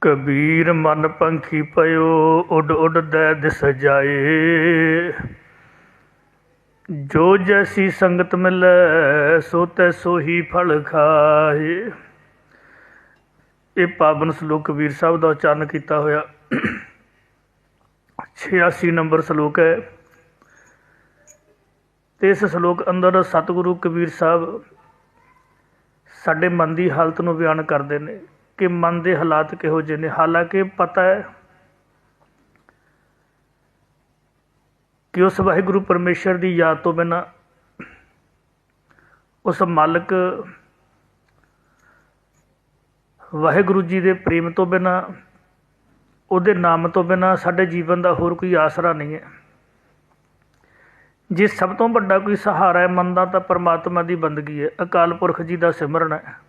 ਕਬੀਰ ਮਨ ਪੰਖੀ ਪਇਓ, ਉੱਡ ਉੱਡ ਦਿਸ ਜਾਏ। ਜੋ ਜੈਸੀ ਸੰਗਤ ਮਿਲੈ, ਸੋ ਤੈ ਸੋਹੀ ਫਲ ਖਾਏ। ਇਹ ਪਾਵਨ ਸ਼ਲੋਕ ਕਬੀਰ ਸਾਹਿਬ ਦਾ ਉਚਾਰਨ ਕੀਤਾ ਹੋਇਆ। 86 ਨੰਬਰ ਸ਼ਲੋਕ ਹੈ। ਤੇ ਇਸ ਸ਼ਲੋਕ ਅੰਦਰ ਸਤਿਗੁਰੂ ਕਬੀਰ ਸਾਹਿਬ ਸਾਡੇ ਮਨ ਦੀ ਹਾਲਤ ਨੂੰ ਬਿਆਨ ਕਰਦੇ ਨੇ। ਕਿ ਮਨ ਦੇ ਹਾਲਾਤ ਕਿਹੋ ਜਿਹੇ ਨੇ। ਹਾਲਾਂਕਿ ਪਤਾ ਹੈ ਕਿ ਉਸ ਵਾਹਿਗੁਰੂ ਪਰਮੇਸ਼ਰ ਦੀ ਯਾਦ ਤੋਂ ਬਿਨਾ ਉਸ ਮਾਲਕ ਵਾਹਿਗੁਰੂ ਜੀ ਦੇ ਪ੍ਰੇਮ ਤੋਂ ਬਿਨਾ, ਉਹਦੇ ਨਾਮ ਤੋਂ ਬਿਨਾ ਸਾਡੇ ਜੀਵਨ ਦਾ ਹੋਰ ਕੋਈ ਆਸਰਾ ਨਹੀਂ ਹੈ। ਜੇ ਸਭ ਤੋਂ ਵੱਡਾ ਕੋਈ ਸਹਾਰਾ ਹੈ, ਮਨ ਦਾ, ਤਾਂ ਪਰਮਾਤਮਾ ਦੀ ਬੰਦਗੀ ਹੈ। ਅਕਾਲ ਪੁਰਖ ਜੀ ਦਾ ਸਿਮਰਨ ਹੈ।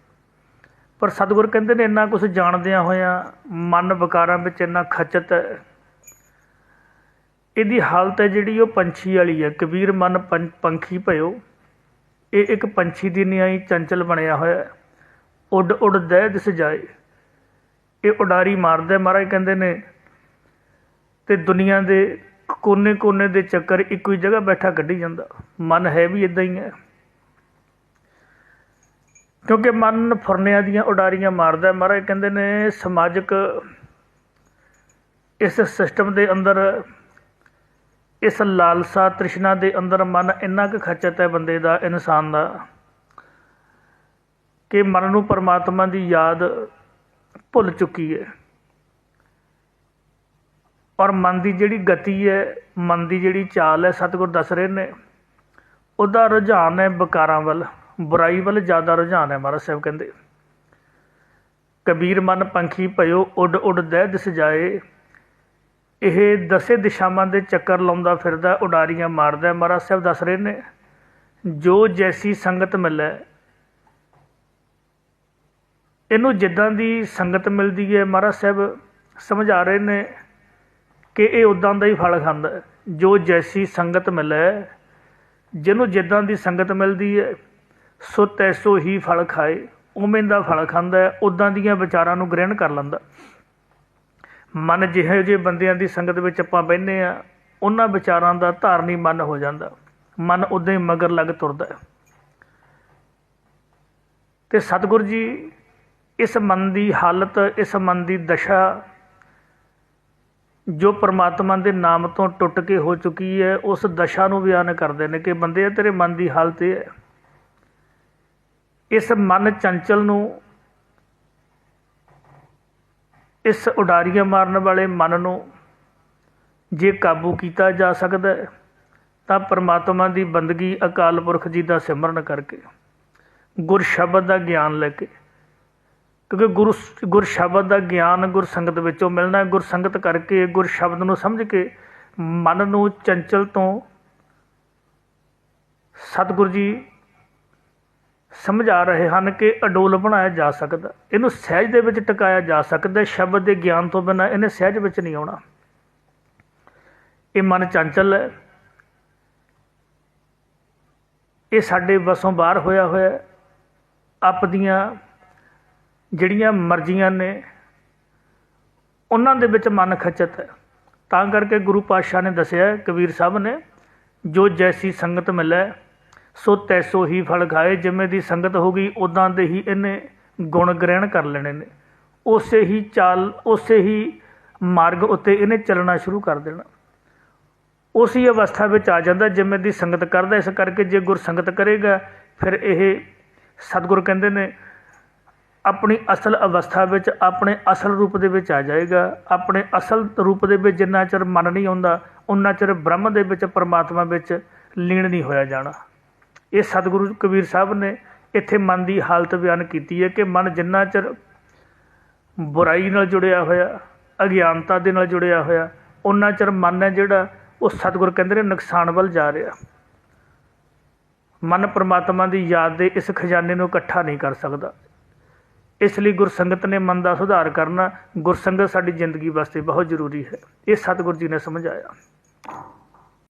ਪਰ ਸਤਿਗੁਰ ਕਹਿੰਦੇ ਨੇ ਇੰਨਾ ਕੁਝ ਜਾਣਦਿਆਂ ਹੋਇਆਂ ਮਨ ਵਿਕਾਰਾਂ ਵਿੱਚ ਇੰਨਾ ਖਚਤ ਹੈ। ਇਹਦੀ ਹਾਲਤ ਹੈ ਜਿਹੜੀ ਉਹ ਪੰਛੀ ਵਾਲੀ ਹੈ। ਕਬੀਰ ਮਨ ਪੰਖੀ ਭਇਓ। ਇਹ ਇੱਕ ਪੰਛੀ ਦੀ ਨਿਆਈ ਚੰਚਲ ਬਣਿਆ ਹੋਇਆ ਉੱਡ ਉੱਡ ਦੇ ਦਿਸ ਜਾਏ। ਇਹ ਉਡਾਰੀ ਮਾਰਦਾ ਮਹਾਰਾਜ ਕਹਿੰਦੇ ਨੇ ਤੇ ਦੁਨੀਆ ਦੇ ਕੋਨੇ ਕੋਨੇ ਦੇ ਚੱਕਰ ਇੱਕੋ ਹੀ ਜਗ੍ਹਾ ਬੈਠਾ ਕੱਢੀ ਜਾਂਦਾ। ਮਨ ਹੈ ਵੀ ਇਦਾਂ ਹੀ ਹੈ। ਕਿਉਂਕਿ ਮਨ ਫੁਰਨਿਆਂ ਦੀਆਂ ਉਡਾਰੀਆਂ ਮਾਰਦਾ ਮਹਾਰਾਜ ਕਹਿੰਦੇ ਨੇ, ਸਮਾਜਿਕ ਇਸ ਸਿਸਟਮ ਦੇ ਅੰਦਰ, ਇਸ ਲਾਲਸਾ ਤ੍ਰਿਸ਼ਨਾ ਦੇ ਅੰਦਰ ਮਨ ਇੰਨਾ ਕੁ ਖਚਤ ਹੈ ਬੰਦੇ ਦਾ, ਇਨਸਾਨ ਦਾ, ਕਿ ਮਨ ਨੂੰ ਪਰਮਾਤਮਾ ਦੀ ਯਾਦ ਭੁੱਲ ਚੁੱਕੀ ਹੈ। ਔਰ ਮਨ ਦੀ ਜਿਹੜੀ ਗਤੀ ਹੈ, ਮਨ ਦੀ ਜਿਹੜੀ ਚਾਲ ਹੈ, ਸਤਿਗੁਰ ਦੱਸ ਰਹੇ ਨੇ, ਉਹਦਾ ਰੁਝਾਨ ਹੈ ਵਿਕਾਰਾਂ ਵੱਲ। ਬੁਰਾਈ ਵੱਲ ਜ਼ਿਆਦਾ ਰੁਝਾਨ ਹੈ, ਮਹਾਰਾਜ ਸਾਹਿਬ ਕਹਿੰਦੇ। ਕਬੀਰ ਮਨ ਪੰਖੀ ਭਇਓ, ਉੱਡ ਉੱਡ ਦਹਿ ਦਿਸ ਜਾਏ। ਇਹ ਦਸੇ ਦਿਸ਼ਾਵਾਂ ਦੇ ਚੱਕਰ ਲਾਉਂਦਾ ਫਿਰਦਾ, ਉਡਾਰੀਆਂ ਮਾਰਦਾ ਮਹਾਰਾਜ ਸਾਹਿਬ ਦੱਸ ਰਹੇ ਨੇ, ਜੋ ਜੈਸੀ ਸੰਗਤ ਮਿਲੇ, ਇਹਨੂੰ ਜਿੱਦਾਂ ਦੀ ਸੰਗਤ ਮਿਲਦੀ ਹੈ, ਮਹਾਰਾਜ ਸਾਹਿਬ ਸਮਝਾ ਰਹੇ ਨੇ ਕਿ ਇਹ ਉਦਾਂ ਦਾ ਹੀ ਫਲ ਖਾਂਦਾ ਜੋ ਜੈਸੀ ਸੰਗਤ ਮਿਲੇ, ਜਿਹਨੂੰ ਜਿੱਦਾਂ ਦੀ ਸੰਗਤ ਮਿਲਦੀ ਹੈ ਸੋ ਤੈਸੋ ਹੀ ਫਲ ਖਾਏ, ਉਵੇਂ ਦਾ ਫਲ ਖਾਂਦਾ ਹੈ ਉਦਾਂ ਦੀਆਂ ਵਿਚਾਰਾਂ ਨੂੰ ਗ੍ਰਹਿਣ ਕਰ ਲੈਂਦਾ। ਮਨ ਜਿਹੇ ਜਿਹੇ ਬੰਦਿਆਂ ਦੀ ਸੰਗਤ ਵਿੱਚ ਆਪਾਂ ਬਹਿੰਦੇ ਆ ਉਹਨਾਂ ਵਿਚਾਰਾਂ ਦਾ ਧਾਰਨੀ ਮਨ ਹੋ ਜਾਂਦਾ। ਮਨ ਉਦਾਂ ਹੀ ਮਗਰ ਲੱਗ ਤੁਰਦਾ ਹੈ। ਤੇ ਸਤਿਗੁਰ ਜੀ, ਇਸ ਮਨ ਦੀ ਹਾਲਤ, ਇਸ ਮਨ ਦੀ ਦਸ਼ਾ, ਜੋ ਪ੍ਰਮਾਤਮਾ ਦੇ ਨਾਮ ਤੋਂ ਟੁੱਟ ਕੇ ਹੋ ਚੁੱਕੀ ਹੈ, ਉਸ ਦਸ਼ਾ ਨੂੰ ਬਿਆਨ ਕਰਦੇ ਨੇ ਕਿ ਬੰਦੇ, ਤੇਰੇ ਮਨ ਦੀ ਹਾਲਤ ਇਹ ਹੈ। ਇਸ ਮਨ ਚੰਚਲ ਨੂੰ, ਇਸ ਉਡਾਰੀਆਂ ਮਾਰਨ ਵਾਲੇ ਮਨ ਨੂੰ ਜੇ ਕਾਬੂ ਕੀਤਾ ਜਾ ਸਕਦਾ ਹੈ, ਤਾਂ ਪਰਮਾਤਮਾ ਦੀ ਬੰਦਗੀ ਅਕਾਲ ਪੁਰਖ ਜੀ ਦਾ ਸਿਮਰਨ ਕਰਕੇ, ਗੁਰ ਸ਼ਬਦ ਦਾ ਗਿਆਨ ਲੈ ਕੇ, ਕਿਉਂਕਿ ਗੁਰੂ ਗੁਰ ਸ਼ਬਦ ਦਾ ਗਿਆਨ ਗੁਰ ਸੰਗਤ ਵਿੱਚੋਂ ਮਿਲਣਾ ਹੈ। ਗੁਰ ਸੰਗਤ ਕਰਕੇ ਗੁਰ ਸ਼ਬਦ ਨੂੰ ਸਮਝ ਕੇ ਮਨ ਨੂੰ ਚੰਚਲ ਤੋਂ ਸਤਿਗੁਰ ਜੀ ਸਮਝਾ ਰਹੇ ਹਨ ਕਿ ਅਡੋਲ ਬਣਾਇਆ ਜਾ ਸਕਦਾ। ਇਹਨੂੰ ਸਹਿਜ ਦੇ ਵਿੱਚ ਟਿਕਾਇਆ ਜਾ ਸਕਦਾ। ਸ਼ਬਦ ਦੇ ਗਿਆਨ ਤੋਂ ਬਿਨਾਂ ਇਹਨੇ ਸਹਿਜ ਵਿੱਚ ਨਹੀਂ ਆਉਣਾ। ਇਹ ਮਨ ਚੰਚਲ ਹੈ। ਇਹ ਸਾਡੇ ਵਸੋਂ ਬਾਹਰ ਹੋਇਆ ਹੋਇਆ ਹੈ। ਆਪਦੀਆਂ ਜਿਹੜੀਆਂ ਮਰਜ਼ੀਆਂ ਨੇ, ਉਹਨਾਂ ਦੇ ਵਿੱਚ ਮਨ ਖਚਤ ਹੈ। ਤਾਂ ਕਰਕੇ ਗੁਰੂ ਪਾਤਸ਼ਾਹ ਨੇ ਦੱਸਿਆ ਕਬੀਰ ਸਾਹਿਬ ਨੇ, ਜੋ ਜੈਸੀ ਸੰਗਤ ਮਿਲੇ ਸੋ ਤੈਸੋ ਹੀ ਫਲ ਖਾਏ, ਜਿਵੇਂ ਦੀ ਸੰਗਤ ਹੋ ਗਈ ਉਦਾਂ ਦੇ ਹੀ ਇਹਨੇ ਗੁਣ ਗ੍ਰਹਿਣ ਕਰ ਲੈਣੇ ਨੇ। ਉਸੇ ਹੀ ਚਾਲ, ਉਸੇ ਹੀ ਮਾਰਗ ਉੱਤੇ ਇਹਨੇ ਚੱਲਣਾ ਸ਼ੁਰੂ ਕਰ ਦੇਣਾ। ਉਸੇ ਅਵਸਥਾ ਵਿੱਚ ਆ ਜਾਂਦਾ, ਜਿਵੇਂ ਦੀ ਸੰਗਤ ਕਰਦਾ, ਇਸ ਕਰਕੇ ਜੇ ਗੁਰ ਸੰਗਤ ਕਰੇਗਾ, ਫਿਰ ਇਹ ਸਤਿਗੁਰ ਕਹਿੰਦੇ ਨੇ, ਆਪਣੀ ਅਸਲ ਅਵਸਥਾ ਵਿੱਚ, ਆਪਣੇ ਅਸਲ ਰੂਪ ਦੇ ਵਿੱਚ ਆ ਜਾਏਗਾ। ਆਪਣੇ ਅਸਲ ਰੂਪ ਦੇ ਵਿੱਚ ਜਿੰਨਾ ਚਿਰ ਮਨ ਨਹੀਂ ਆਉਂਦਾ, ਉਨਾ ਚਿਰ ਬ੍ਰਹਮ ਦੇ ਵਿੱਚ, ਪਰਮਾਤਮਾ ਵਿੱਚ ਲੀਨ ਨਹੀਂ ਹੋਇਆ ਜਾਣਾ। ਇਹ ਸਤਿਗੁਰੂ ਕਬੀਰ ਸਾਹਿਬ ਨੇ ਇੱਥੇ ਮਨ ਦੀ ਹਾਲਤ ਬਿਆਨ ਕੀਤੀ ਹੈ ਕਿ ਮਨ ਜਿੰਨਾ ਚਿਰ ਬੁਰਾਈ ਨਾਲ ਜੁੜਿਆ ਹੋਇਆ, ਅਗਿਆਨਤਾ ਦੇ ਨਾਲ ਜੁੜਿਆ ਹੋਇਆ ਉਹਨਾਂ ਚਿਰ ਮਨ ਹੈ ਜਿਹੜਾ ਉਹ ਸਤਿਗੁਰ ਕਹਿੰਦੇ ਨੇ ਨੁਕਸਾਨ ਵੱਲ ਜਾ ਰਿਹਾ। ਮਨ ਪਰਮਾਤਮਾ ਦੀ ਯਾਦ ਦੇ ਇਸ ਖਜ਼ਾਨੇ ਨੂੰ ਇਕੱਠਾ ਨਹੀਂ ਕਰ ਸਕਦਾ। ਇਸ ਲਈ ਗੁਰਸੰਗਤ ਨੇ ਮਨ ਦਾ ਸੁਧਾਰ ਕਰਨਾ ਗੁਰਸੰਗਤ ਸਾਡੀ ਜ਼ਿੰਦਗੀ ਵਾਸਤੇ ਬਹੁਤ ਜ਼ਰੂਰੀ ਹੈ। ਇਹ ਸਤਿਗੁਰ ਜੀ ਨੇ ਸਮਝਾਇਆ।